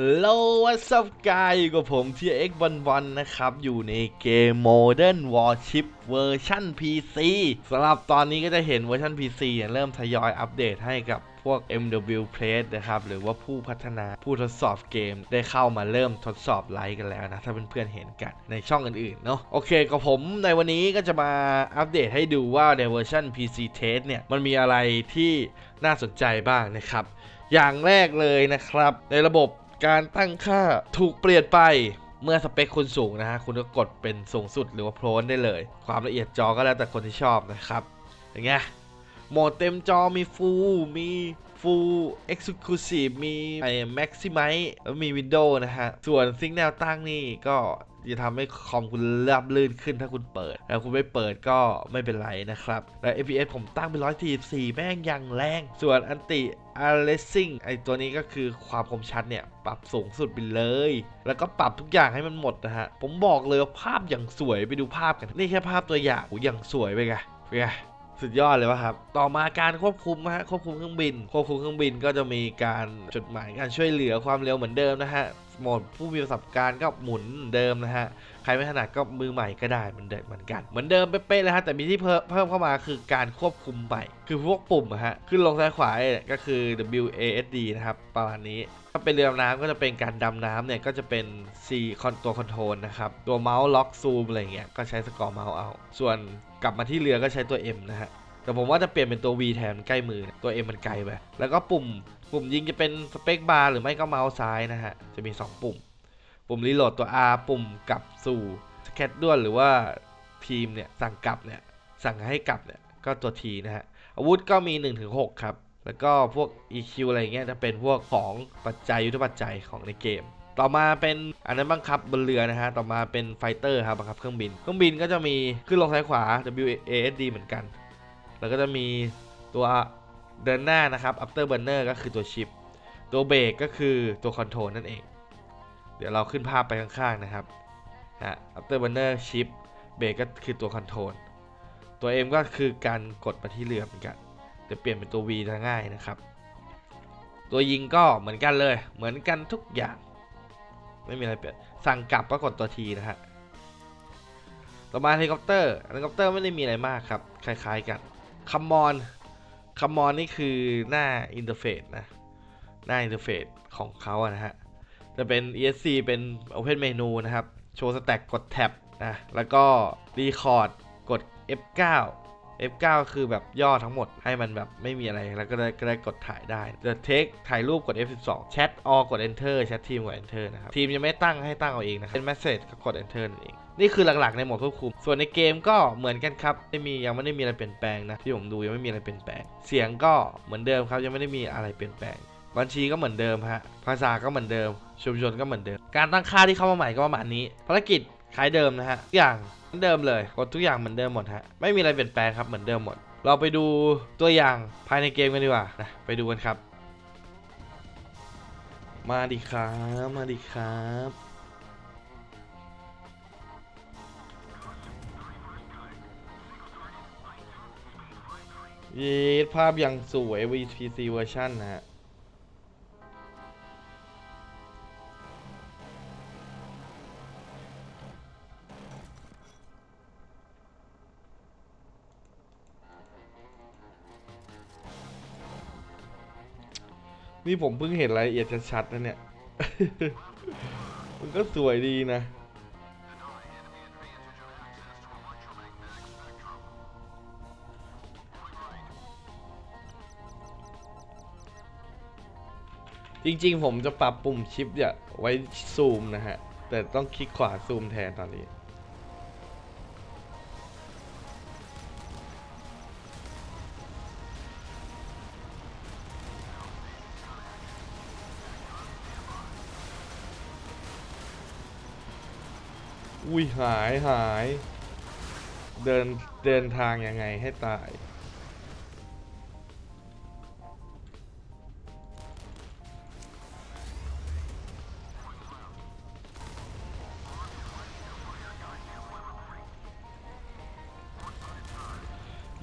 Hello what's up guys อยู่กับผม TX วันวันนะครับ อยู่ในเกม Modern Warship เวอร์ชัน PC สำหรับตอนนี้ก็จะเห็นเวอร์ชัน PC เนี่ยเริ่มทยอยอัปเดตให้กับพวก MW Play นะครับ หรือว่าผู้พัฒนาผู้ทดสอบเกมได้เข้ามาเริ่มทดสอบไลฟ์กันแล้วนะ ถ้าเพื่อนๆเห็นกันในช่องอื่นๆ เนาะโอเคกับผมในวันนี้ก็จะมาอัปเดตให้ดูว่าในเวอร์ชัน PC Test เนี่ย มันมีอะไรที่น่าสนใจบ้างนะครับ อย่างแรกเลยนะครับ ในระบบ การตั้งค่าถูกเปลี่ยนไปเมื่อสเปคคุณสูงนะฮะ คุณก็กดเป็นสูงสุดหรือว่าโพลนได้เลย ความละเอียดจอก็แล้วแต่คนที่ชอบนะครับอย่างเงี้ยโหมดเต็มจอมีฟูมี Full Exclusive มีไอ้ Maximize แล้วมี Windows นะฮะ ส่วนซิงแนวตั้งนี่ก็จะทำให้คอมคุณราบลื่นขึ้นถ้าคุณเปิด แล้วคุณไม่เปิดก็ไม่เป็นไรนะครับ แล้ว FPS ผมตั้งเป็น144 แม่งยังแรง ส่วนอันติ a r e s i n g ไอตัวนี้ก็คือความคมชัดเนี่ย ปรับสูงสุดไปเลย แล้วก็ปรับทุกอย่างให้มันหมดนะฮะ ผมบอกเลยว่าภาพอย่างสวยไปดูภาพกัน นี่แค่ภาพตัวอย่างโอ้อย่างสวยไปไงไปไง สุดยอดเลยวะครับ ต่อมาการควบคุมนะฮะควบคุมเครื่องบิน ควบคุมเครื่องบินก็จะมีการจดหมายการช่วยเหลือความเร็วเหมือนเดิมนะฮะโหมดผู้มีประสบการณ์ก็หมุนเดิมนะฮะ ใครไม่ถนัดก็มือใหม่ก็ได้เหมือนเดิมเหมือนกัน เหมือนเดิมเป๊ะๆเลยฮะแต่มีที่เพิ่มเข้ามาคือการควบคุมใหม่ คือพวกปุ่มอะฮะขึ้นลงซ้ายขวาเนี่ยก็คือ W A S D นะครับประมาณนี้ถ้าเป็นเรือดำน้ำก็จะเป็นการดำน้ำเนี่ยก็จะเป็น C คอนตัวคอนโทรลนะครับตัวเมาส์ล็อกซูมอะไรเงี้ยก็ใช้สกอร์เมาส์เอา ส่วนกลับมาที่เรือก็ใช้ตัว M นะฮะแต่ผมว่าจะเปลี่ยนเป็นตัว V แทนมันใกล้มือตัว M มันไกลไปแล้วก็ปุ่มปุ่มยิงจะเป็นสเปคบาร์หรือไม่ก็เมาส์ซ้ายนะฮะจะมี 2 ปุ่ม ปุ่มรีโหลดตัว R ปุ่มกลับสู่สแคตด้วนหรือว่าทีมเนี่ยสั่งกลับเนี่ยสั่งให้กลับเนี่ยก็ตัว T นะฮะอาวุธก็มี 1-6 ครับ แล้วก็พวก EQ อะไรเงี้ยจะเป็นพวกของปัจจัยยุทธปัจจัยของในเกม ต่อมาเป็นอันนั้นบังคับบนเรือนะฮะ ต่อมาเป็นไฟเตอร์ครับบังคับเครื่องบิน เครื่องบินก็จะมีขึ้นลงซ้ายขวา W A S D เหมือนกัน แล้วก็จะมีตัวเดินหน้านะครับ after burner ก็คือตัวชิป ตัวเบรกก็คือตัวคอนโทรลนั่นเอง เดี๋ยวเราขึ้นภาพไปข้างๆนะครับฮะ after burner chip เบรกก็คือตัวคอนโทรลตัว M ก็คือการกดมาที่เรือเหมือนกันเดี๋ยวเปลี่ยนเป็นตัว V จะง่ายนะครับ ตัวยิงก็เหมือนกันเลย เหมือนกันทุกอย่าง ไม่มีอะไรเปลี่ยน สั่งกลับก็กดตัว T นะฮะ ต่อมาเฮลิคอปเตอร์เฮลิคอปเตอร์ไม่ได้มีอะไรมากครับ คล้ายๆกันคัมมอนคัมมอนนี่คือหน้าอินเทอร์เฟซนะ หน้าอินเทอร์เฟซของเขาอะนะฮะ จะเป็น ESC เป็น Open Menu นะครับ โชว์สแต็กกดแท็บนะแล้วก็ Record กด F9 F9 คือแบบย่อทั้งหมดให้มันแบบไม่มีอะไรแล้วก็ได้ก็ได้กดถ่ายได้จะเทคถ่ายรูปกด F12 แชทออกด Enter แชททีมกด Enter นะครับ ทีมยังไม่ตั้งให้ตั้งเอาเองนะครับเป็น Message ก็กด Enter นั่นเอง นี่คือหลักๆในโหมดควบคุม ส่วนในเกมก็เหมือนกันครับไม่มียังไม่ได้มีอะไรเปลี่ยนแปลงนะที่ผมดูยังไม่มีอะไรเปลี่ยนแปลง เสียงก็เหมือนเดิมครับยังไม่ได้มีอะไรเปลี่ยนแปลง บัญชีก็เหมือนเดิมฮะ ภาษาก็เหมือนเดิม ชุมชนก็เหมือนเดิม การตั้งค่าที่เข้ามาใหม่ก็ประมาณนี้ ภารกิจคล้ายเดิมนะฮะ ทุกอย่างเหมือนเดิมเลยกดทุกอย่างเหมือนเดิมหมดฮะ ไม่มีอะไรเปลี่ยนแปลงครับ เหมือนเดิมหมด เราไปดูตัวอย่างภายในเกมกันดีกว่านะ ไปดูกันครับ มาดิครับ มาดิครับเย้ภาพยังสวย VPC เวอร์ชันนะฮะ นี่ผมเพิ่งเห็นรายละเอียดชัดๆนะเนี่ย มันก็สวยดีนะ จริงๆ ผมจะปรับปุ่มชิปเนี่ยไว้ซูมนะฮะ แต่ต้องคลิกขวาซูมแทนตอนนี้ อุ้ยหายหาย เดินเดินทางยังไงให้ตาย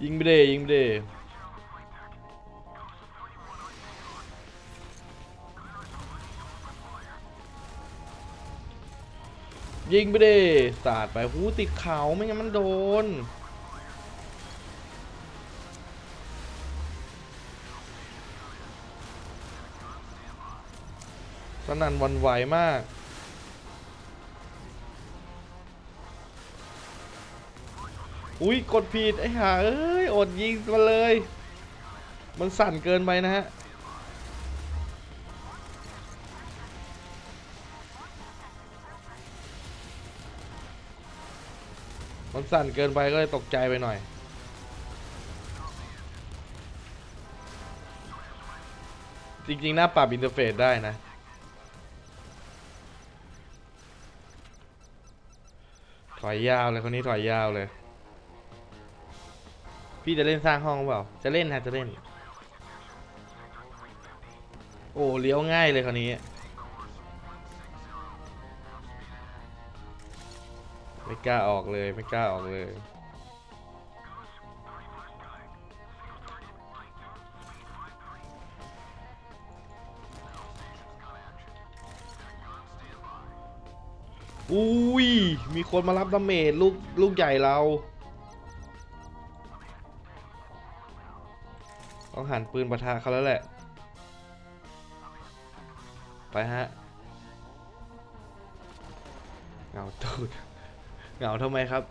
ยิงไปเดยิงไปเด ยิงไปดิสาดไปหูติดเขาไม่งั้นมันโดน สนั่นวันไหวมาก อุ้ยกดผิดไอ้ห่าเอ้ย อดยิงมาเลย มันสั่นเกินไปนะฮะ มันสั่นเกินไปก็เลยตกใจไปหน่อย จริงๆ หน้าปรับอินเทอร์เฟซได้นะ ถอยยาวเลยคนนี้ถอยยาวเลย พี่จะเล่นสร้างห้องเปล่า จะเล่นฮะจะเล่น โอ้เลี้ยวง่ายเลยคนนี้ ไม่กล้าออกเลยไม่กล้าออกเลยอุ้ย มีคนมารับดาเมจลูกลูกใหญ่เราต้องหันปืนปะทะเขาแล้วแหละ ไปฮะเหงาตูด เหงาทำไมครับ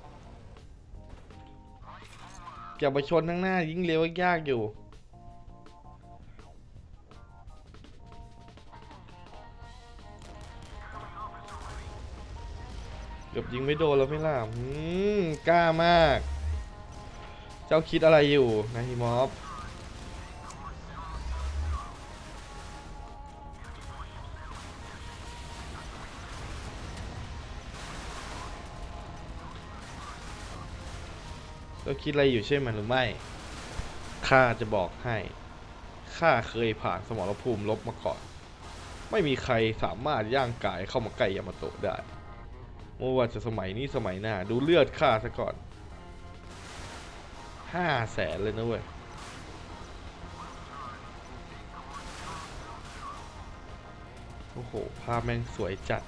อย่าไปชนข้างหน้ายิ่งเร็วยากอยู่ เกือบยิงไม่โดนแล้วไม่ล่ะอืมกล้ามาก เจ้าคิดอะไรอยู่นะฮิมอฟ คิดอะไรอยู่ใช่ไหมหรือไม่ ข้าจะบอกให้ ข้าเคยผ่านสมรภูมิลบมาก่อน ไม่มีใครสามารถย่างกายเข้ามาใกล้ยามาโตะได้ไม่ว่าจะสมัยนี้สมัยหน้า ดูเลือดข้าซะก่อน ห้าแสนเลยนะเว้ยโอ้โห ภาพแม่งสวยจัด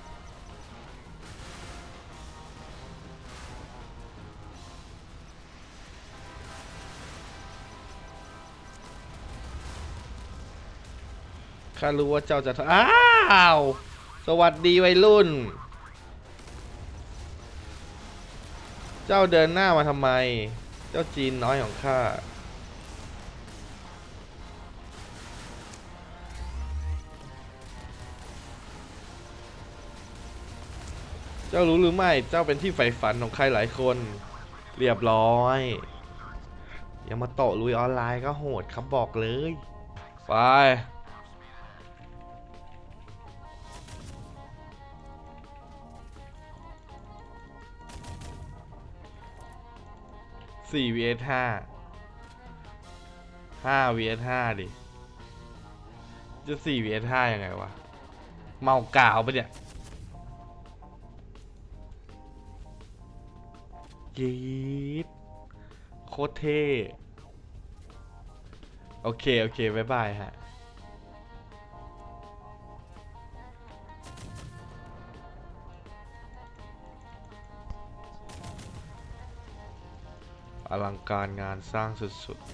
ข้ารู้ว่าเจ้าจะทอ้าว สวัสดีวัยรุ่น เจ้าเดินหน้ามาทำไม เจ้าจีนน้อยของข้า เจ้ารู้หรือไม่ เจ้าเป็นที่ใฝ่ฝันของใครหลายคน เรียบร้อยอย่ามาโตะลุยออนไลน์ก็โหดครับบอกเลย ไป สี่ vs ห้าห้า vs ห้าดิ จะสี่ vs ห้ายังไงวะ เมากาวปะเนี่ยยีดโคตรเท่ โอเค โอเค บ๊ายบายฮะ อลังการงานสร้างสุดๆ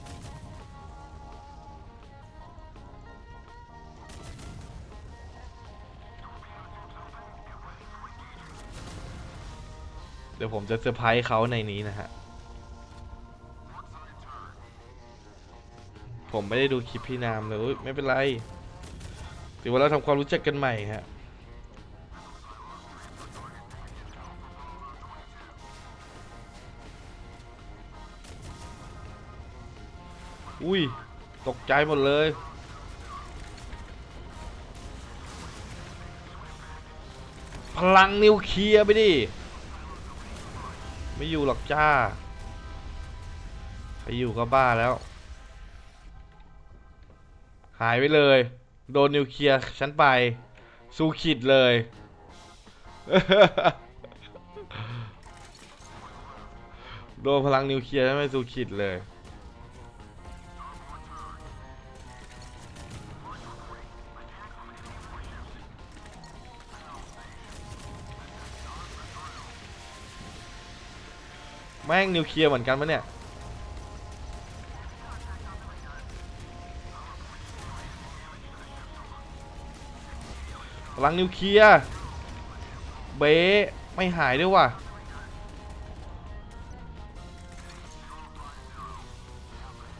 เดี๋ยวผมจะเซอร์ไพรส์เขาในนี้นะฮะ ผมไม่ได้ดูคลิปพี่นามเลยไม่เป็นไรถือว่าเราทำความรู้จักกันใหม่ฮะ อุ้ย ตกใจหมดเลย พลังนิวเคลียร์ไปดิ ไม่อยู่หรอกจ้า ไปอยู่ก็บ้าแล้ว หายไปเลย โดนนิวเคลียร์ฉันไป สู้ขิดเลย โดนพลังนิวเคลียร์ฉันไม่สู้ขิดเลย แม่งนิวเคลียร์เหมือนกันปะเนี่ยพลังนิวเคลียร์เบะไม่หายด้วยว่ะ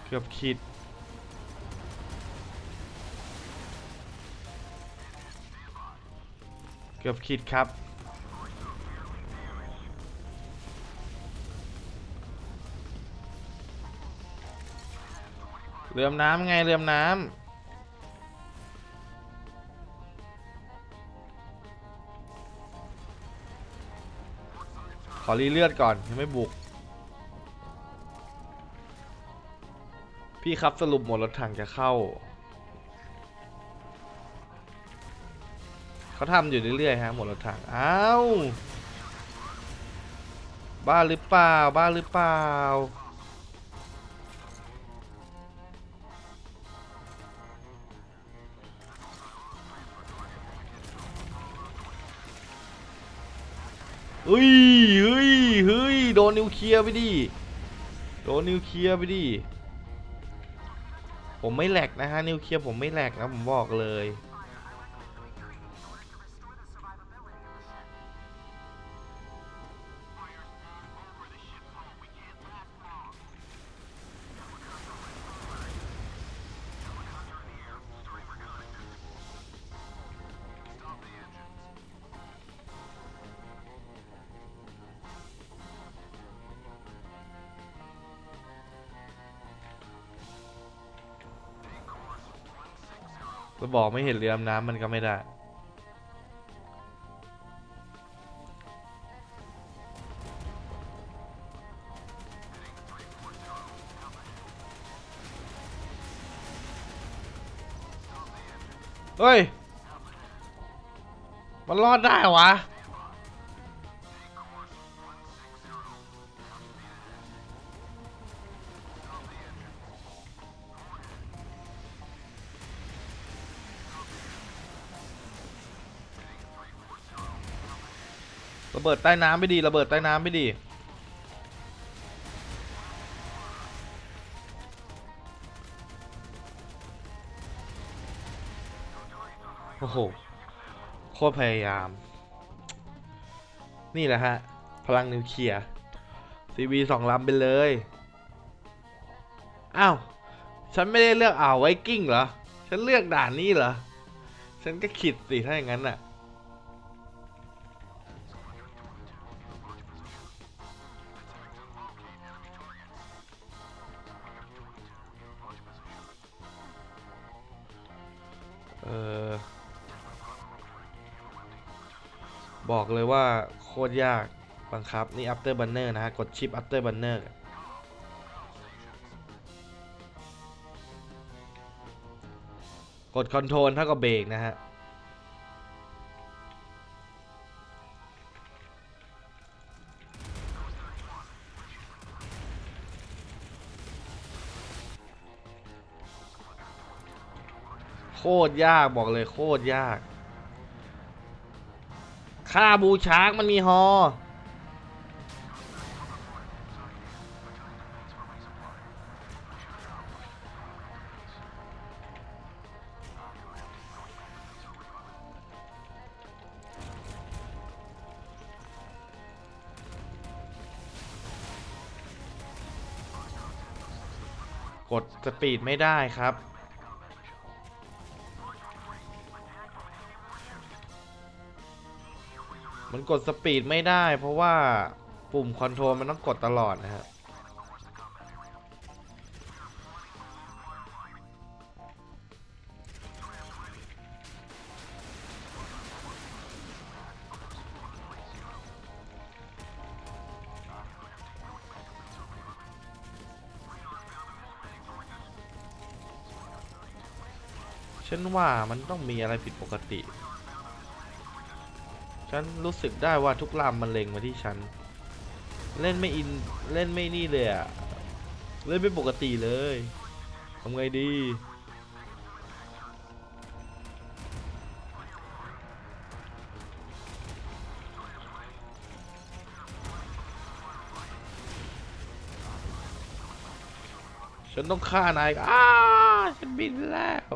เกือบขีดเกือบขีดครับ เรือมน้ำไงเรือมน้ำขอรีเลือดก่อนยังไม่บุก พี่ครับสรุปหมดรถถังจะเข้า เขาทำอยู่เรื่อยๆฮะหมดรถถังอ้าวบ้าหรือเปล่า บ้าหรือเปล่า เฮ้ยเฮ้ยเฮ้ยโดนนิวเคลียร์ไปดิ โดนนิวเคลียร์ไปดิ ผมไม่แหลกนะฮะนิวเคลียร์ผมไม่แหลกนะผมบอกเลย จะบอกไม่เห็นเรือดำน้ำมันก็ไม่ได้ เฮ้ย มันรอดได้วะ บิดใต้น้ำไม่ดีระเบิดใต้น้ำไม่ดี โอ้โห โคตรพยายาม นี่แหละฮะ พลังนิวเคลียร์ซีวีสองลำไปเลย อ้าว ฉันไม่ได้เลือกอ่าวไวกิ้งเหรอ ฉันเลือกด่านนี้เหรอ ฉันก็ขิดสิถ้าอย่างนั้นน่ะ ออบอกเลยว่าโคตรยากบังคับ นี่ after banner นะฮะ กดชิป after banner กด control เท่ากับเบรกนะฮะ โคตรยากบอกเลยโคตรยากค่าบูช้างมันมีฮอ กดสปีดไม่ได้ครับ มันกดสปีดไม่ได้ เพราะว่าปุ่มคอนโทรลมันต้องกดตลอดนะฮะฉันว่ามันต้องมีอะไรผิดปกติ ฉันรู้สึกได้ว่าทุกลามมันเล็งมาที่ฉัน เล่นไม่อิน เล่นไม่นี่เลยอะเล่นไม่ปกติเลยทำไงดี ฉันต้องฆ่านายอ้าฉันบินแล้ว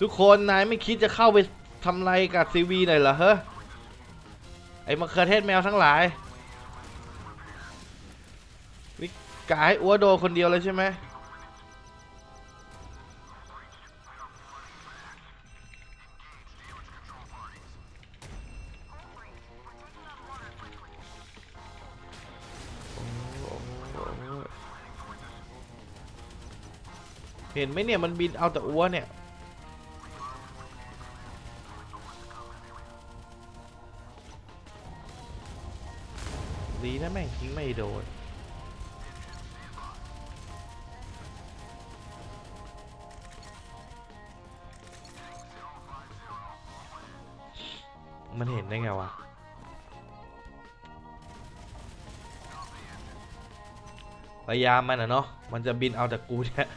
ทุกคนนายไม่คิดจะเข้าไปทำไรกับซีวีหน่อยเหรอเฮ้ไอ้มะเขือเทศแมวทั้งหลายนี่กายอ้วโดคนเดียวเลยใช่ไหมเห็นไหมเนี่ยมันบินเอาแต่อ้วเนี่ย แม่งทิ้งไม่โดนมันเห็นได้ไงวะ พยายามมันอะเนาะ มันจะบินเอาแต่กูเนี่ย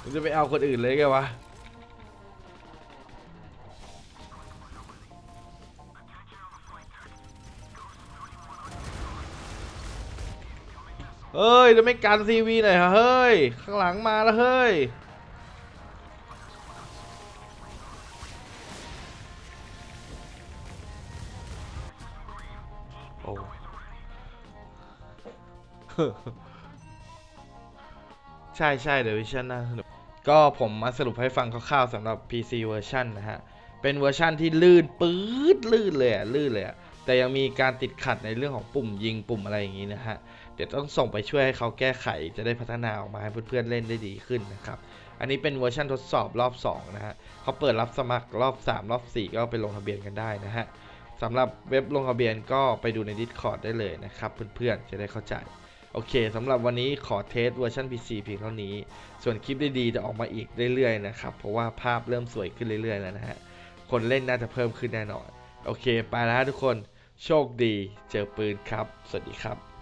มันจะไปเอาคนอื่นเลยไงวะ เฮ้ยจะไม่กันซีวีหน่อยเหรอเฮ้ย ข้างหลังมาแล้วเฮ้ย โอ้ใช่ใช่เดี๋ยววิชั่นน่าสนุกก็ผมมาสรุปให้ฟังคร่าวๆสำหรับ PC เวอร์ชันนะฮะ เป็นเวอร์ชันที่ลื่นปื๊ดลื่นเลยอะลื่นเลยอะแต่ยังมีการติดขัดในเรื่องของปุ่มยิงปุ่มอะไรอย่างนี้นะฮะ เดี๋ยวต้องส่งไปช่วยให้เขาแก้ไขจะได้พัฒนาออกมาให้เพื่อนๆเล่นได้ดีขึ้นนะครับ อันนี้เป็นเวอร์ชันทดสอบรอบ 2 นะฮะเขาเปิดรับสมัครรอบ 3 รอบ 4 ก็ไปลงทะเบียนกันได้นะฮะสำหรับเว็บลงทะเบียนก็ไปดูใน Discord ได้เลยนะครับ เพื่อนๆจะได้เข้าใจ โอเคสำหรับวันนี้ขอเทสเวอร์ชัน PC เพียงเท่านี้ ส่วนคลิปดีๆจะออกมาอีกเรื่อยๆนะครับ เพราะว่าภาพเริ่มสวยขึ้นเรื่อยๆแล้วนะฮะ คนเล่นน่าจะเพิ่มขึ้นแน่นอน โอเค ไปแล้วทุกคน โชคดี เจอปืนครับ สวัสดีครับ